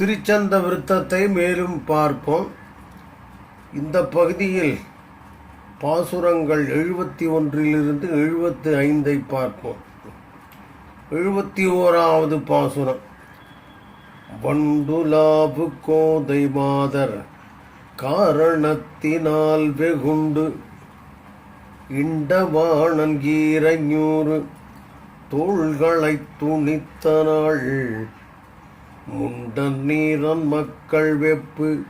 திருச்சந்த விருத்தத்தை மேலும் பார்ப்போம். இந்த பகுதியில் பாசுரங்கள் எழுபத்தி ஒன்றிலிருந்து எழுபத்தி ஐந்தை பார்ப்போம். எழுபத்தி ஓராவது பாசுரம். வண்டுலாபு கோதை மாதர் காரணத்தினால் வெகுண்டு. இண்டவாணன் கீரஞ்சூறு தோள்களை துணித்த நாள் முண்டன் நீரன் மக்கள் வெப்பு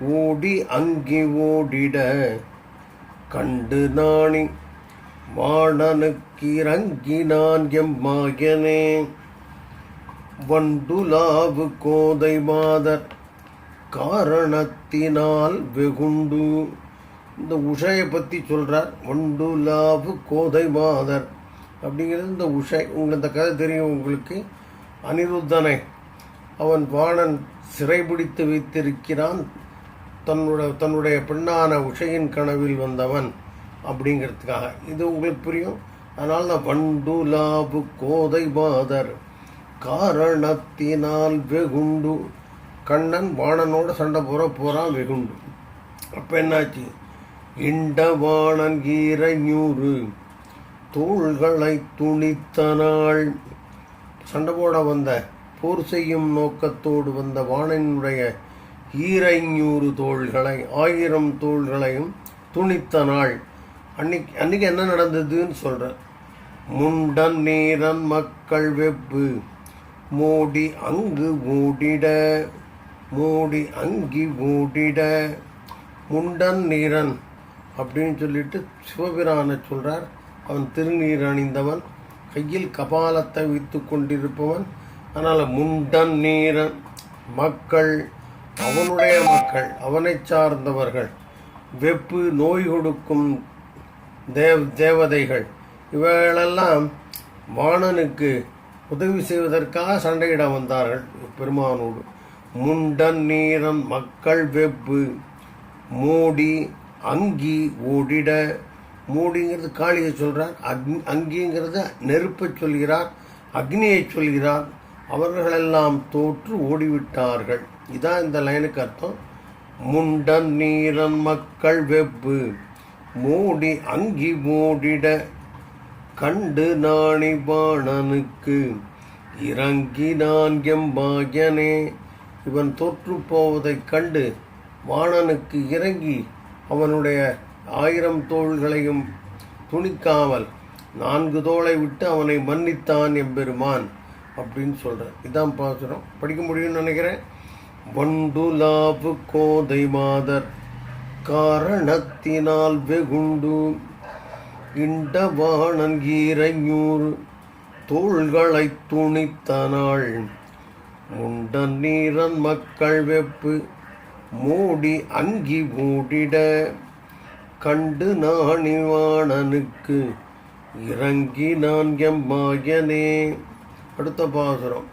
ஓடி அங்கி ஓடிட கண்டு நாணி வாணனுக்கு இறங்கினான் எம்மாயனே வண்டுலாவு கோதை மாதர் காரணத்தினால் வெகுண்டு. இந்த உஷையை பற்றி சொல்கிறார் வண்டுலாவு கோதை மாதர். அப்படிங்கிறது இந்த உஷை. உங்களுக்கு இந்த கதை தெரியும் உங்களுக்கு. அனிருத்தனை. அவன் வாணன் சிறைபிடித்து வைத்திருக்கிறான். தன்னுடைய தன்னுடைய பெண்ணான உஷையின் கனவில் வந்தவன் அப்படிங்கிறதுக்காக. இது உங்களுக்கு புரியும்? அதனால் தான் வண்டுலாபு கோதை பாதர் காரணத்தினால் வெகுண்டு. கண்ணன் வாணனோட சண்டை போற போகிறான் வெகுண்டு. அப்போ என்னாச்சு? இண்ட வாணன் ஈரஞூறு தோள்களை துணித்த சண்டை போட வந்த போர் செய்யும் நோக்கத்தோடு வந்த வாணனுடைய ஈரைஞூறு தோள்களை ஆயிரம் தோள்களையும் துணித்த நாள். அன்னைக்கு அன்னைக்கு என்ன நடந்ததுன்னு சொல்கிறேன் முண்டன் நேரன் மக்கள் வெப்பு மோடி அங்கு ஓடிட மோடி அங்கி ஓடிட. முண்டன் நீரன் அப்படின்னு சொல்லிட்டு சிவபிரானை சொல்கிறார் அவன் திருநீர் அணிந்தவன் கையில் கபாலத்தை வைத்து கொண்டிருப்பவன் அதனால் முண்டன் நீரன் மக்கள் அவனுடைய மக்கள் அவனை சார்ந்தவர்கள் வெப்பு நோய் கொடுக்கும் தேவ் தேவதைகள் இவைகளெல்லாம் வாணனுக்கு உதவி செய்வதற்காக சண்டையிட வந்தார்கள் பெருமானோடு. முண்டன் நீரன் மக்கள் வெப்பு மூடி அங்கி ஓடிட மூடிங்கிறது காளியை சொல்கிறார் அக்னி அங்கிங்கிறது நெருப்பை சொல்கிறார் அக்னியை சொல்கிறார் அவர்களெல்லாம் தோற்று ஓடிவிட்டார்கள். இதான் இந்த லைனுக்கு அர்த்தம். முண்டன் நீரன் மக்கள் வெப்பு மூடி அங்கி மூடிட கண்டு நாணி பாணனுக்கு இறங்கி நான் எம்பாயனே இவன் தோற்று போவதைக் கண்டு வாணனுக்கு இறங்கி அவனுடைய ஆயிரம் தோள்களையும் துணிக்காமல் நான்கு தோளை விட்டு அவனை மன்னித்தான் எம்பெருமான். அப்படின்னு சொல்கிறேன் இதான் பாசுரம். படிக்க முடியும்னு நினைக்கிறேன். வண்டுலாவு கோதை மாதர். காரணத்தினால் வெகுண்டு. இண்டவாணன் ஈரைஞூறு தோள்களை துணித்தனாள். முண்டன் நீரன் மக்கள் வெப்பு. மூடி அங்கி மூடிட. கண்டு நாணிவாணனுக்கு. இறங்கி நான் எம்மாயனே அடுத்த பாசுரம்.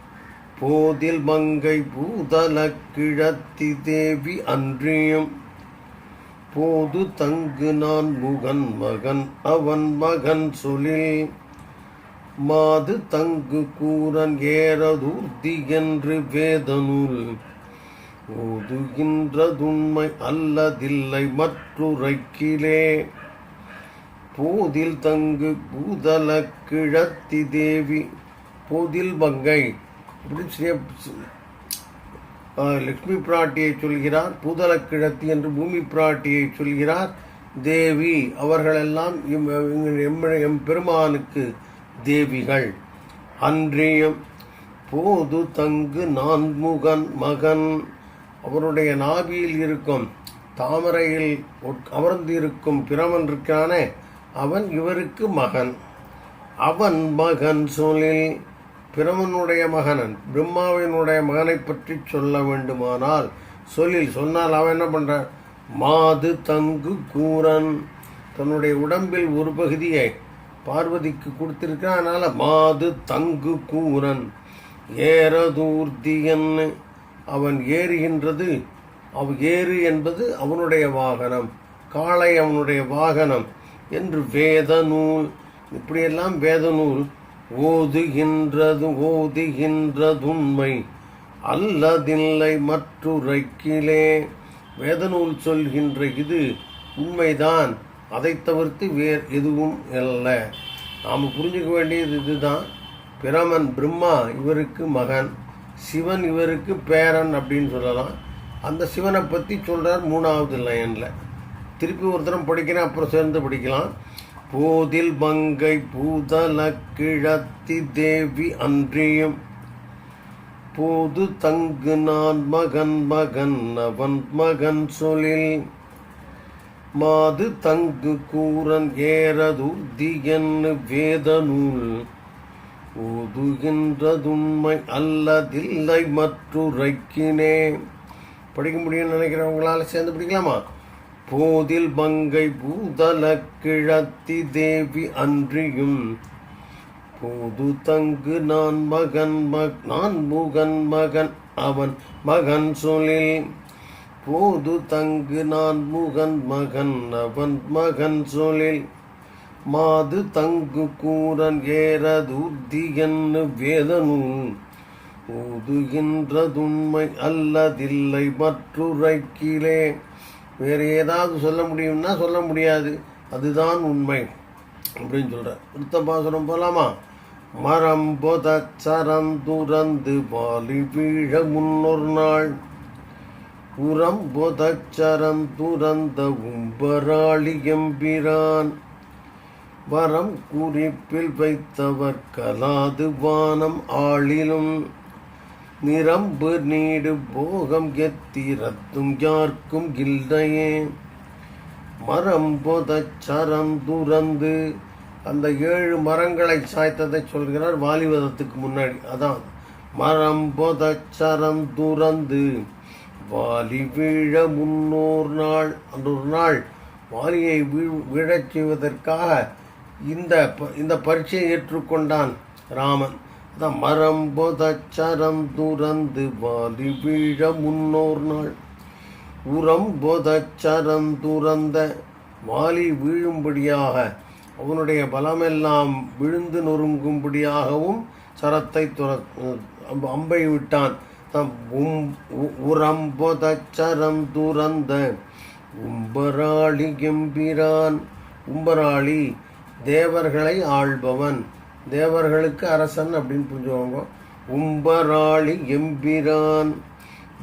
போதில் மங்கை பூதல கிழத்தி தேவி அன்றியும் போது தங்கு நான் முகன் மகன் அவன் மகன் சொலில் மாது தங்கு கூரன் ஏறதூர்த்தி என்று வேதனுள் ஓதுகின்றதுண்மை அல்லதில்லை மற்றுரைக்கிலே. போதில் தங்கு பூதல கிழத்தி தேவி போதில் மங்கை அப்படின்னு ஸ்ரீ- லக்ஷ்மி பிராட்டியை சொல்கிறார் பூதல கிழத்தி என்று பூமி பிராட்டியை சொல்கிறார் தேவி அவர்களெல்லாம் எம் எம் எம் பெருமானுக்கு தேவிகள். அன்றியும் போது தங்கு நான்முகன் மகன். அவருடைய நாபியில் இருக்கும் தாமரையில் அமர்ந்து இருக்கும் பிரமன் இருக்கானே அவன் இவருக்கு மகன். அவன் மகன் சொல்லில் பிரமனுடைய மகனன் பிரம்மாவினுடைய மகனை பற்றி சொல்ல வேண்டுமானால் சொல்லில் சொன்னால் அவன் என்ன பண்ணுறான் மாது தங்கு கூரன். தன்னுடைய உடம்பில் ஒரு பகுதியை பார்வதிக்கு கொடுத்திருக்கான் அதனால் மாது தங்கு கூரன். ஏறதூர்த்தியன். அவன் ஏறுகின்றது அவ் ஏறு என்பது அவனுடைய வாகனம். காளை அவனுடைய வாகனம் என்று வேத நூல் இப்படியெல்லாம் வேத நூல் ஓதுகின்றது ஓதுகின்றதுண்மை அல்லதில்லை மற்றுரைக்கிலே. வேதநூல் சொல்கின்ற இது உண்மைதான் அதை தவிர்த்து வேறு எதுவும் அல்ல. நாம் புரிஞ்சுக்க வேண்டியது இதுதான். பிரமன் பிரம்மா இவருக்கு மகன் சிவன் இவருக்கு பேரன் அப்படின்னு சொல்லலாம். அந்த சிவனை பற்றி சொல்கிறார் மூணாவது லைனில். திருப்பி ஒரு தரம் படிக்கிறேன் அப்புறம் சேர்ந்து படிக்கலாம். போதில் மங்கை பூதல கிழத்தி தேவி அன்றியும். போது தங்கு நான் மகன் மகன் அவன் மகன் சொலில் மாது தங்கு கூரன் ஏறதுர்தி வேத நூல் ஓதுகின்றதுண்மை அல்லதில்லை மற்றுரைக்கினே. படிக்க முடியும்னு நினைக்கிறவங்களால சேர்ந்து படிக்கலாமா? போதில் மங்கை பூதல கிழத்தி தேவி அன்றியும். போது தங்கு நான் மகன் மக் நான் முகன் மகன் அவன் மகன் சொலில் போது தங்கு நான் முகன் மகன் அவன் மகன் சொலில் மாது தங்கு கூரன் ஏறதுர்தி என்ன வேதனும். ஊதுகின்றதுண்மை அல்லதில்லை மற்றுரைக்கிலே. வேறு ஏதாவது சொல்ல முடியும்னா சொல்ல முடியாது. அதுதான் உண்மை. அப்படின்னு சொல்கிறார் அடுத்த பாசுரம் போலாமா? மரம் பொத சரந்துரந்து பாலி வீழ முன்னொரு நாள். உரம் பொதச்சரம் துறந்த உம்பராளி எம்பிரான். வரம் குறிப்பில் வைத்தவர் கலாது வானம் ஆளிலும். நிரம்பு நீடு போகம் எத்திரத்தும் யார்க்கும் இல்லையே. மரம் பொதச்சரம் துறந்து அந்த ஏழு மரங்களை சாய்த்ததை சொல்கிறார் வாலிவதத்துக்கு முன்னாடி. அதான் மரம் பொதச்சரம் துறந்து வாலி வீழ முன்னோர் நாள். அந்த ஒரு நாள் வாலியை வீழ் விழச் செய்வதற்காக இந்த ப- இந்த பரீட்சையை ஏற்றுக்கொண்டான் ராமன். இந்த மரம்பொதச்சரம் துறந்து வாலி வீழ முன்னோர் நாள். உரம் பொதச்சரம் துறந்த வாலி வீழும்படியாக அவனுடைய பலமெல்லாம் விழுந்து நொறுங்கும்படியாகவும் சரத்தை துர அம்பை விட்டான். தம் உம் உ- உரம் துறந்த உம்பராளி எம்பிரான் உம்பராளி தேவர்களை ஆள்பவன். தேவர்களுக்கு அரசன் அப்படின்னு புரிஞ்சுவாங்க உம்பராளி எம்பிரான்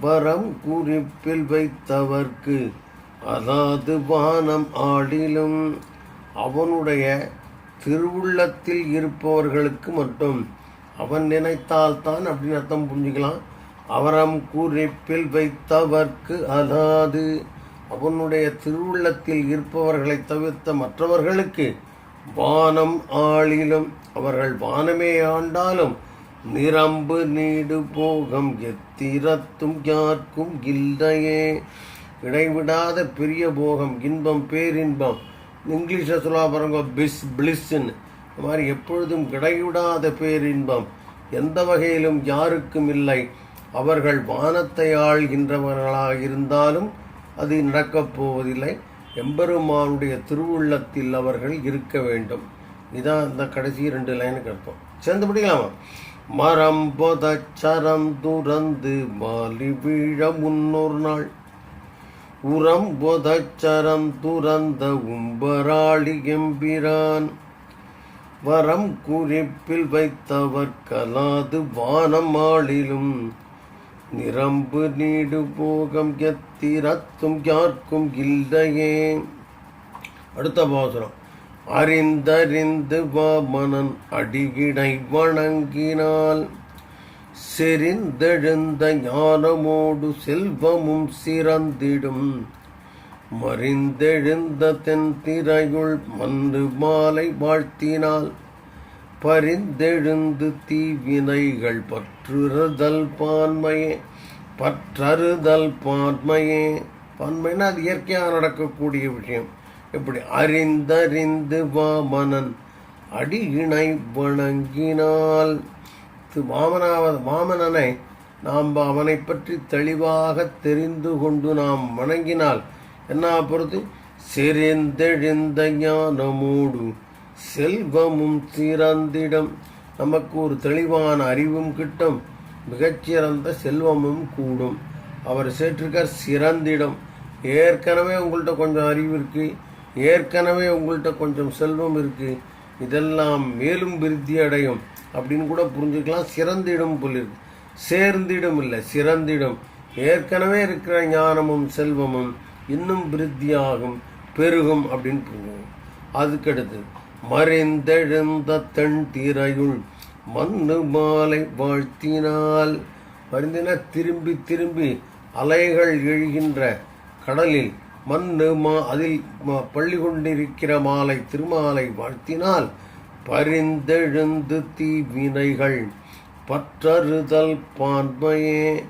வரம் குறிப்பில் வைத்தவர்க்கு அதாவது வானம் ஆடிலும் அவனுடைய திருவுள்ளத்தில் இருப்பவர்களுக்கு மட்டும். அவன் நினைத்தால்தான் அப்படின்னு அர்த்தம் புரிஞ்சுக்கலாம். அவரம் குறிப்பில் வைத்தவர்க்கு அதாவது அவனுடைய திருவுள்ளத்தில் இருப்பவர்களை தவிர்த்த மற்றவர்களுக்கு வானம் ஆளிலும் அவர்கள் வானமே ஆண்டாலும் நிரம்பு நீடு போகம் எத்திரத்தும் யார்க்கும் இல்லையே. இடைவிடாத பெரிய போகம் இன்பம் பேரின்பம். இங்கிலீஷில் சொல்லா பாருங்க பிஸ் பிளிஸ்ன்னு இந்த மாதிரி எப்பொழுதும் கிடைவிடாத பேரின்பம். எந்த வகையிலும் யாருக்கும் இல்லை. அவர்கள் வானத்தை ஆள்கின்றவர்களாக இருந்தாலும் அது நடக்கப் போவதில்லை. எம்பெருமானுடைய திருவுள்ளத்தில் அவர்கள் இருக்க வேண்டும். இதான் இந்த கடைசி ரெண்டு லைனுக்கு அர்த்தம். சேர்ந்து படிக்கலாமா? மரம் பொதச்சரம் துறந்து மாலி வீழ முன்னொரு நாள். உரம் பொதச்சரம் துறந்த உம்பராளி எம்பிரான். வரம் குறிப்பில் வைத்தவர் கலாது வானம் ஆளிலும். நிரம்பு நீடு போகம் எத்திரத்தும் யாருக்கும் இல்லையே. அடுத்த பாசுரம். அறிந்தறிந்து வாமனன் அடிவினை வணங்கினால் செறிந்தெழுந்த ஞானமோடு செல்வமும் சிறந்திடும். மறிந்தெழுந்த தென் திரையுள் மன்று மாலை வாழ்த்தினால் பரிந்தெழுந்து தீவினைகள் பற்றுறுதல் பான்மையே பற்றறுதல் பான்மையே. பான்மைன்னா அது இயற்கையாக நடக்கக்கூடிய விஷயம். இப்படி அறிந்தறிந்து வாமனன் அடி இணை வணங்கினால். வாமனாவது வாமனனை நாம் அவனை பற்றி தெளிவாக தெரிந்து கொண்டு நாம் வணங்கினால் என்ன பொறுத்து செறிந்தெழுந்த ஞானமோடு செல்வமும் சிறந்திடம். நமக்கு ஒரு தெளிவான அறிவும் கிட்டும். மிகச்சிறந்த செல்வமும் கூடும். அவர் சேற்றிருக்கார் சிறந்திடம். ஏற்கனவே உங்கள்கிட்ட கொஞ்சம் அறிவு இருக்குது ஏற்கனவே உங்கள்கிட்ட கொஞ்சம் செல்வம் இருக்குது இதெல்லாம் மேலும் விருத்தி அடையும் அப்படின்னு கூட புரிஞ்சுக்கலாம் சிறந்திடும் சொல்லியிருக்கு சேர்ந்திடும் இல்லை சிறந்திடும் ஏற்கனவே இருக்கிற ஞானமும் செல்வமும் இன்னும் விருத்தியாகும் பெருகும் அப்படின்னு புரிஞ்சுக்கணும் அதுக்கடுத்து மறைந்தெழுந்த தென் திரையுள் மண்ணு மாலை வாழ்த்தினால் மருந்தின திரும்பி திரும்பி அலைகள் எழுகின்ற கடலில் மண்ணு மா அதில் ம- பள்ளி கொண்டிருக்கிற மாலை திருமாலை வாழ்த்தினால் பரிந்தெழுந்து தீவினைகள் பற்றறுதல் பான்மையே.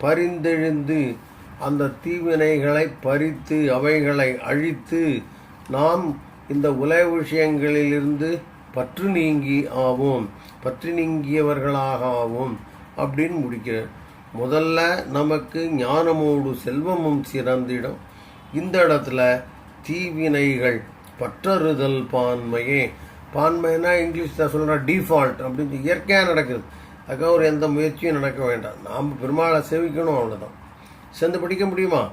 பரிந்தெழுந்து அந்த தீவினைகளை பறித்து அவைகளை அழித்து நாம் இந்த உலக விஷயங்களிலிருந்து பற்று நீங்கி ஆவோம் பற்று நீங்கியவர்களாக ஆவோம் அப்படின்னு முடிக்கிறார். முதல்ல நமக்கு ஞானமோடு செல்வமும் சிறந்திடும். இந்த இடத்துல தீவினைகள் பற்றறுதல் பான்மையே. பான்மைனா இங்கிலீஷில் சொல்கிற டிஃபால்ட் அப்படின்னு இயற்கையாக நடக்குது அதுக்காக ஒரு எந்த முயற்சியும் நடக்க வேண்டாம். நாம் பெருமாளை சேவிக்கணும் அவ்வளோதான் சேர்ந்து படிக்க முடியுமா?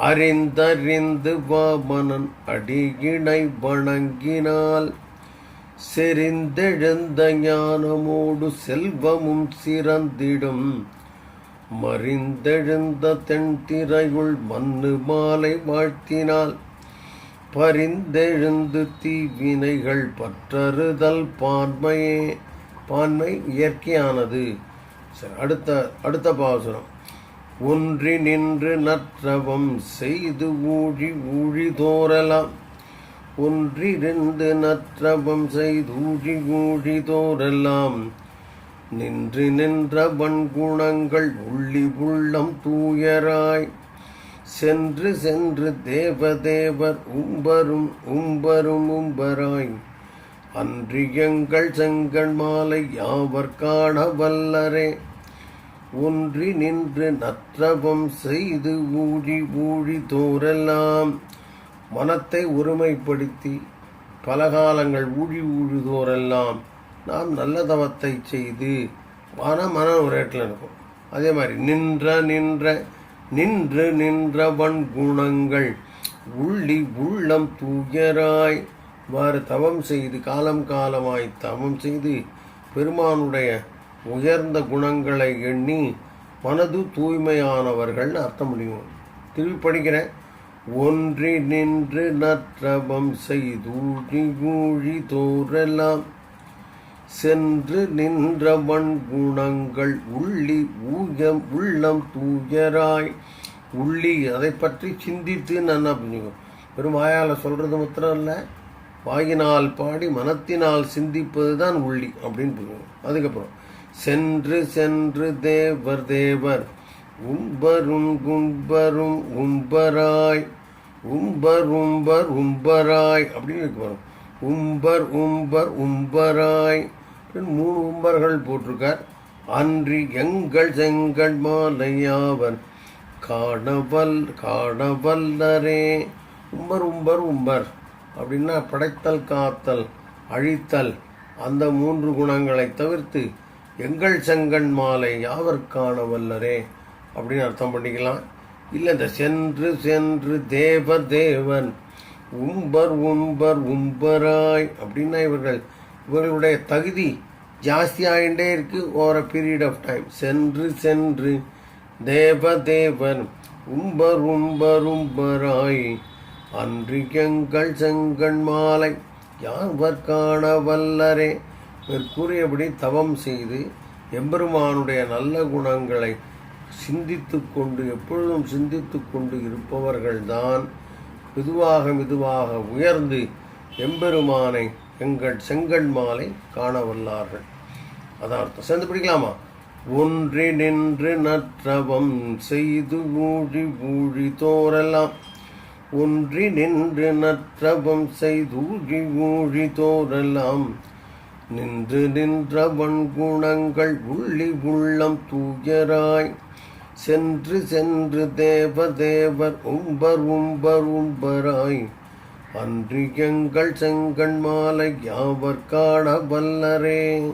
அறிந்தறிந்து வாமனன் அடிகிணை வணங்கினால் செறிந்தெழுந்த ஞானமோடு செல்வமும் சிறந்திடும். மறிந்தெழுந்த தென்திரையுள் மண்ணு மாலை வாழ்த்தினால் பரிந்தெழுந்து தீவினைகள் பற்றறுதல் பான்மையே பான்மை இயற்கையானது. சரி அடுத்த அடுத்த பாசுரம். ஒன்றி நின்று நற்றவம் செய்து ஊழி ஊழி தோறலாம். ஒன்றிருந்து நற்றவம் செய்து ஊழி ஊழி தோறலாம். நின்று நின்ற வன்குணங்கள் உள்ளி உள்ளம் தூயராய். சென்று சென்று தேவதேவர் உம்பரும் உம்பரும் உம்பராய். அன்றியங்கள் செங்கண் மாலை யாவர் காண வல்லரே? ஒன்றி நின்று நற்றவம் செய்து ஊழி ஊழி தோரெல்லாம். மனத்தை ஒருமைப்படுத்தி பல காலங்கள் ஊழி ஊழுதோரெல்லாம் நாம் நல்ல தவத்தை செய்து ஆனால் மன ஒரு இடத்துல இருக்கும் அதே மாதிரி நின்ற நின்ற நின்று நின்றவன் குணங்கள் உள்ளி உள்ளம் தூயராய். வாறு தவம் செய்து காலம் காலமாய் தவம் செய்து பெருமானுடைய உயர்ந்த குணங்களை எண்ணி மனது தூய்மையானவர்கள்னு அர்த்தம் முடியும் திருப்பி படிக்கிறேன். ஒன்றி நின்று நற்றவம் செய்தூழி ஊழி தோறெல்லாம் சென்று நின்றவன் குணங்கள் உள்ளி ஊயம் உள்ளம் தூயராய். உள்ளி அதை பற்றி சிந்தித்து நான் அப்படிங்க வெறும் வாயால் சொல்கிறது மாத்திரம் இல்லை. வாயினால் பாடி மனத்தினால் சிந்திப்பது தான் உள்ளி அப்படின்னு புரியும். அதுக்கப்புறம் சென்று சென்று தேவர் தேவர் உம்பரும் கும்பரும் உம்பராய் உம்பர் உம்பர் உம்பராய் அப்படின்னு இருக்கு வரும் உம்பர் உம்பர் உம்பராய் மூணு உம்பர்கள் போட்டிருக்கார். அன்றி எங்கள் செங்கல் மாலையாவன் காணவல் காணவல்லரே உம்பர் உம்பர் உம்பர் அப்படின்னா படைத்தல் காத்தல் அழித்தல் அந்த மூன்று குணங்களை தவிர்த்து எங்கள் செங்கண் மாலை யாவர் வல்லரே அப்படின்னு அர்த்தம் பண்ணிக்கலாம். இல்லை இந்த சென்று சென்று தேவ தேவன் உம்பர் உம்பர் உம்பராய் அப்படின்னா இவர்கள் இவர்களுடைய தகுதி ஜாஸ்தி ஆகிட்டே இருக்கு ஓவர் பீரியட் ஆஃப் டைம் சென்று சென்று தேவ தேவன் உம்பர் உம்பர் உம்பராய். அன்று எங்கள் செங்கண் மாலை யாவர் காண வல்லரே. இவர் கூறியபடி தவம் செய்து எம்பெருமானுடைய நல்ல குணங்களை சிந்தித்து கொண்டு எப்பொழுதும் சிந்தித்து கொண்டு இருப்பவர்கள்தான் மெதுவாக மெதுவாக உயர்ந்து எம்பெருமானை எங்கள் செங்கண் மாலை காண வல்லார்கள். அதான் அர்த்தம் சேர்ந்து பிடிக்கலாமா? ஒன்றி நின்று நற்றவம் செய்து ஊழி ஊழி தோறலாம். ஒன்றி நின்று நற்றவம் செய்தூழி ஊழி தோறலாம். நின்று நின்றவன் குணங்கள் உள்ளி உள்ளம் தூயராய். சென்று சென்று தேவ தேவர் உம்பர் உம்பர் உம்பராய். அன்றியங்கள் செங்கண் மாலை யாவர் காண வல்லரே?